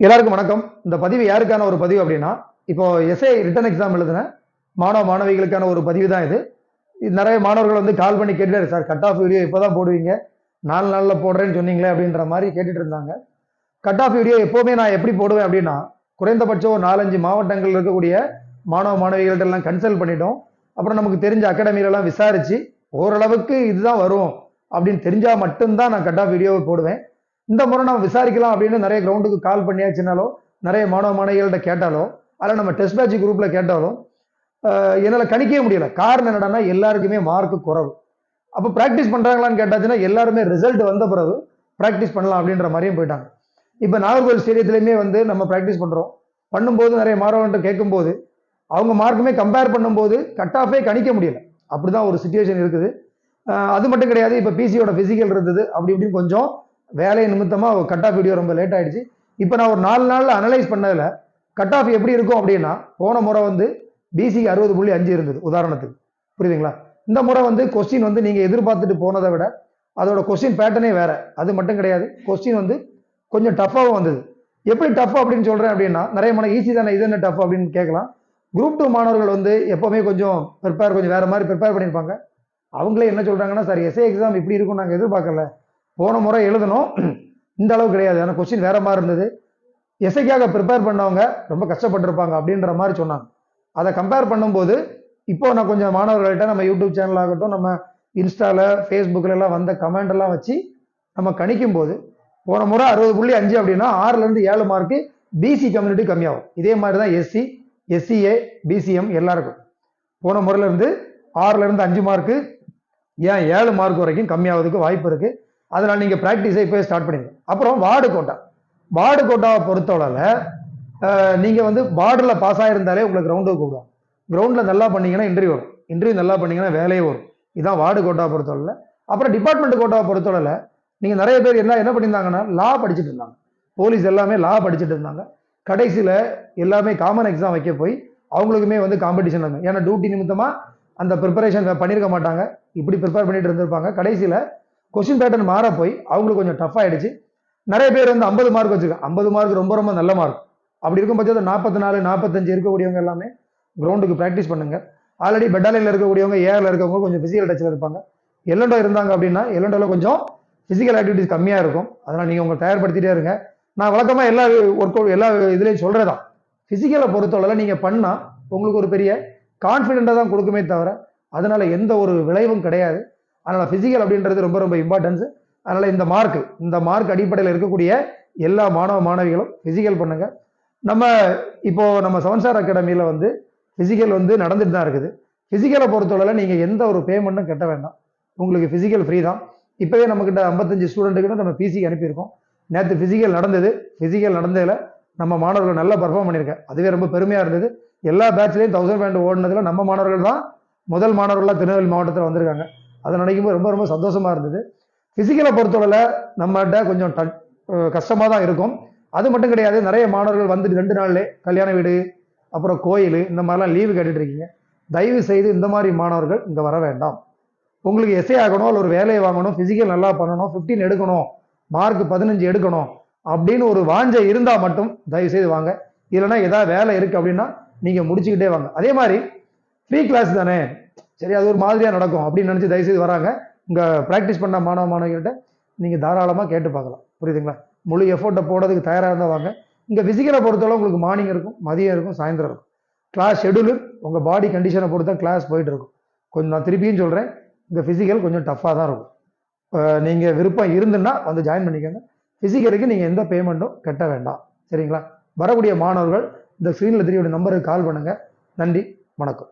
எல்லாருக்கும் வணக்கம். இந்த பதிவு யாருக்கான ஒரு பதிவு அப்படின்னா இப்போ எஸ்ஏ ரிட்டன் எக்ஸாம் எழுதின மாணவ மாணவிகளுக்கான ஒரு பதிவு தான் இது. இது நிறைய மாணவர்கள் வந்து கால் பண்ணி கேட்டுட்டாரு சார் கட் ஆஃப் வீடியோ இப்போ தான் போடுவீங்க. நாலு நாளில் போடுறேன்னு சொன்னீங்களே அப்படின்ற மாதிரி கேட்டுட்டு இருந்தாங்க. கட் ஆஃப் வீடியோ எப்போவுமே நான் எப்படி போடுவேன் அப்படின்னா குறைந்தபட்சம் ஒரு நாலஞ்சு மாவட்டங்கள் இருக்கக்கூடிய மாணவ மாணவிகள்கிட்ட எல்லாம் கன்சல்ட் பண்ணிட்டோம். அப்புறம் நமக்கு தெரிஞ்ச அகாடமிலலாம் விசாரிச்சு ஓரளவுக்கு இதுதான் வரும் அப்படின்னு தெரிஞ்சால் மட்டும்தான் நான் கட் ஆஃப் வீடியோவை போடுவேன். இந்த முறை நம்ம விசாரிக்கலாம் அப்படின்னு நிறைய கிரவுண்டுக்கு கால் பண்ணியாச்சுனாலோ நிறைய மாணவ மாணவிகள்கிட்ட கேட்டாலோ அதில் நம்ம டெஸ்ட் பேட்ச் குரூப்பில் கேட்டாலும் என்னால் கணிக்கவே முடியல. காரணம் என்னடானா எல்லாருக்குமே மார்க் குறவு. அப்போ ப்ராக்டிஸ் பண்ணுறாங்களான்னு கேட்டாச்சுன்னா எல்லாருமே ரிசல்ட் வந்த பிறகு ப்ராக்டிஸ் பண்ணலாம் அப்படின்ற மாதிரியும் போயிட்டாங்க. இப்போ நாகர்கோவில் ஸ்டேடியத்துலேயுமே வந்து நம்ம ப்ராக்டிஸ் பண்ணுறோம் பண்ணும்போது நிறைய மாணவன்ட்டு கேட்கும்போது அவங்க மார்க்குமே கம்பேர் பண்ணும்போது கட் ஆஃபே கணிக்க முடியல. அப்படிதான் ஒரு சுச்சுவேஷன் இருக்குது. அது மட்டும் கிடையாது இப்போ பிசியோட ஃபிசிக்கல் இருந்தது அப்படி இப்படின்னு கொஞ்சம் வேலை நிமித்தமாக கட் ஆஃப் வீடியோ ரொம்ப லேட் ஆகிடுச்சு இப்போ நான் ஒரு நாலு நாளில் அனலைஸ் பண்ணதில் கட் ஆஃப் எப்படி இருக்கும் அப்படின்னா போன முறை வந்து பிசிக்கு அறுபது புள்ளி அஞ்சு இருந்தது உதாரணத்துக்கு. புரியுதுங்களா? இந்த முறை வந்து கொஸ்டின் வந்து நீங்கள் எதிர்பார்த்துட்டு போனதை விட அதோட கொஸ்டின் பேட்டர்னே வேறு. அது மட்டும் கிடையாது. கொஸ்டின் வந்து கொஞ்சம் டஃப்பாகவும் வந்தது. எப்படி டஃப் அப்படின்னு சொல்கிறேன் அப்படின்னா நிறைய மன ஈஸி தானே இது என்ன டஃப் அப்படின்னு கேட்கலாம். குரூப் டூ மாணவர்கள் வந்து எப்போவுமே கொஞ்சம் ப்ரிப்பேர் கொஞ்சம் வேறு மாதிரி ப்ரிப்பேர் பண்ணியிருப்பாங்க. அவங்களே என்ன சொல்கிறாங்கன்னா சார் எஸ்ஏ எக்ஸாம் இப்படி இருக்கும் நாங்கள் எதிர்பார்க்கல. போன முறை எழுதணும். இந்த அளவு கிடையாது. ஆனால் கொஸ்டின் வேற மாதிரி இருந்தது. எஸ்ஐக்காக ப்ரிப்பேர் பண்ணவங்க ரொம்ப கஷ்டப்பட்டிருப்பாங்க அப்படின்ற மாதிரி சொன்னாங்க. அதை கம்பேர் பண்ணும்போது இப்போ நான் கொஞ்சம் மாணவர்கள்ட்ட நம்ம யூடியூப் சேனல் ஆகட்டும் நம்ம இன்ஸ்டாவில் ஃபேஸ்புக்கில் எல்லாம் வந்த கமெண்ட் எல்லாம் வச்சு நம்ம கணிக்கும் போது போன முறை அறுபது புள்ளி அஞ்சு அப்படின்னா ஆறுலேருந்து ஏழு மார்க்கு பிசி கம்யூனிட்டி கம்மியாகும். இதே மாதிரி தான் எஸ்சி எஸ்சிஏ பிசிஎம் எல்லாருக்கும். போன முறையிலேருந்து இருந்து அஞ்சு மார்க்கு ஏன் ஏழு மார்க் வரைக்கும் கம்மியாவதுக்கு வாய்ப்பு இருக்குது அதனால் நீங்கள் ப்ராக்டிஸை இப்போ ஸ்டார்ட் பண்ணிடுங்க அப்புறம் வார்டு கோட்டா. வார்டு கோட்டாவை பொறுத்தளவில் நீங்கள் வந்து வார்டில் பாஸ் ஆகிருந்தாலே உங்களுக்கு கிரவுண்டுக்கு கூப்பிடுவோம் கிரவுண்டில் நல்லா பண்ணீங்கன்னா இன்டர்வியூ வரும். இன்டர்வியூ நல்லா பண்ணீங்கன்னா வேலையே வரும். இதுதான் வார்டு கோட்டாவை பொறுத்தவரையில். அப்புறம் டிபார்ட்மெண்ட் கோட்டாவை பொறுத்தவரையில் நீங்கள் நிறைய பேர் என்ன என்ன பண்ணியிருந்தாங்கன்னா லா படிச்சுட்டு இருந்தாங்க. போலீஸ் எல்லாமே லா படிச்சுட்டு இருந்தாங்க. கடைசியில் எல்லாமே காமன் எக்ஸாம் வைக்க போய் அவங்களுக்குமே வந்து காம்படிஷன் வந்து ஏன்னா டியூட்டி நிமித்தமாக அந்த ப்ரிப்பரேஷன் பண்ணியிருக்க மாட்டாங்க. இப்படி ப்ரிப்பேர் பண்ணிட்டு இருந்திருப்பாங்க. கடைசியில் கொஸ்டின் பேட்டர்ன் மாற போய் அவங்களுக்கு கொஞ்சம் டஃப் ஆயிடுச்சு. நிறைய பேர் வந்து ஐம்பது மார்க் வச்சிருக்காங்க. ஐம்பது மார்க் ரொம்ப ரொம்ப நல்ல மார்க் அப்படி இருக்கும் பட்சத்தில் நாற்பத்தி நாலு நாற்பத்தஞ்சு இருக்கக்கூடியவங்க எல்லாமே கிரவுண்டுக்கு ப்ராக்டிஸ் பண்ணுங்க. ஆல்ரெடி பெட்டாலியில் இருக்கக்கூடியவங்க ஏரில் இருக்கவங்க கொஞ்சம் ஃபிசிக்கல் டச்சில் இருப்பாங்க. எல்லண்டோ இருந்தாங்க அப்படின்னா எல்லண்டோவில் கொஞ்சம் ஃபிசிக்கல் ஆக்டிவிட்டிஸ் கம்மியாக இருக்கும். அதனால் நீங்கள் உங்களை தயார்படுத்திட்டே இருங்க. நான் வழக்கமாக எல்லா ஒர்க் அவுட் எல்லா இதுலேயும் சொல்கிறதான் ஃபிசிக்கலை பொறுத்தளவில் நீங்கள் பண்ணால் உங்களுக்கு ஒரு பெரிய கான்ஃபிடென்ட்டாக தான் கொடுக்குமே தவிர அதனால் எந்த ஒரு விளைவும் கிடையாது. அதனால் ஃபிசிக்கல் அப்படின்றது ரொம்ப ரொம்ப இம்பார்ட்டன்ஸ் அதனால் இந்த மார்க் இந்த மார்க் அடிப்படையில் இருக்கக்கூடிய எல்லா மாணவ மாணவிகளும் ஃபிசிக்கல் பண்ணுங்கள் நம்ம இப்போது நம்ம செவன் அகாடமியில் வந்து ஃபிசிக்கல் வந்து நடந்துட்டு தான் இருக்குது. ஃபிசிக்கலை பொறுத்தவரை நீங்கள் எந்த ஒரு பேமெண்ட்டும் கட்ட வேண்டாம். உங்களுக்கு ஃபிசிக்கல் ஃப்ரீ தான். இப்போவே நம்மக்கிட்ட ஐம்பத்தஞ்சு ஸ்டூடெண்ட்டுக்கிட்ட நம்ம பிசிக்கு அனுப்பியிருக்கோம். நேற்று ஃபிசிக்கல் நடந்தது. ஃபிசிக்கல் நடந்ததில் நம்ம மாணவர்கள் நல்லா பர்ஃபார்ம் பண்ணியிருக்கேன் அதுவே ரொம்ப பெருமையாக இருந்தது. எல்லா பேட்ச்லேயும் தௌசண்ட் பேண்ட் ஓடினதில் நம்ம மாணவர்கள் தான் முதல் மாணவர்களாக திருநெல்வேலி மாவட்டத்தில் வந்திருக்காங்க. அதை நினைக்கும் போது ரொம்ப ரொம்ப சந்தோஷமாக இருந்தது. ஃபிசிக்கலை பொறுத்தவரை நம்மகிட்ட கொஞ்சம் ட கஷ்டமாக தான் இருக்கும். அது மட்டும் கிடையாது நிறைய மாணவர்கள் வந்து ரெண்டு நாள்லே கல்யாண வீடு அப்புறம் கோயில் இந்த மாதிரிலாம் லீவு கேட்டுட்டு இருக்கீங்க. தயவு செய்து இந்த மாதிரி மாணவர்கள் இங்கே வர வேண்டாம். உங்களுக்கு எஸ்ஏ ஆகணும் இல்லை ஒரு வேலையை வாங்கணும் ஃபிசிக்கல் நல்லா பண்ணணும் 15 எடுக்கணும் மார்க் பதினஞ்சு எடுக்கணும் அப்படின்னு ஒரு வாஞ்சை இருந்தால் மட்டும் தயவு செய்து வாங்க. இல்லைன்னா ஏதாவது வேலை இருக்குது அப்படின்னா நீங்கள் முடிச்சுக்கிட்டே வாங்க. அதே மாதிரி ஃப்ரீ கிளாஸ் தானே? சரி அது ஒரு மாதிரியாக நடக்கும் அப்படின்னு நினச்சி தயவு செய்து வராங்க. இங்கே ப்ராக்டிஸ் பண்ண மாணவ மாணவிகள்கிட்ட நீங்கள் தாராளமாக கேட்டு பார்க்கலாம். புரியுதுங்களா? முழு எஃபோர்ட்டை போடுறதுக்கு தயாராக இருந்தால் வாங்க. இங்கே ஃபிசிக்கலை பொறுத்தவரை உங்களுக்கு மார்னிங் இருக்கும் மதியம் இருக்கும் சாயந்தரம் இருக்கும். கிளாஸ் ஷெடியூலு உங்கள் பாடி கண்டிஷனை பொறுத்து தான் கிளாஸ் போயிட்டு இருக்கும். கொஞ்சம் நான் திருப்பியும் சொல்கிறேன் இங்கே ஃபிசிக்கல் கொஞ்சம் டஃப்பாக தான் இருக்கும். நீங்கள் விருப்பம் இருந்துன்னா வந்து ஜாயின் பண்ணிக்கோங்க. ஃபிசிக்கலுக்கு நீங்கள் எந்த பேமெண்ட்டும் கட்ட வேண்டாம். சரிங்களா? வரக்கூடிய மாணவர்கள் இந்த ஸ்க்ரீனில் தெரியக்கூடிய நம்பருக்கு கால் பண்ணுங்கள் நன்றி வணக்கம்.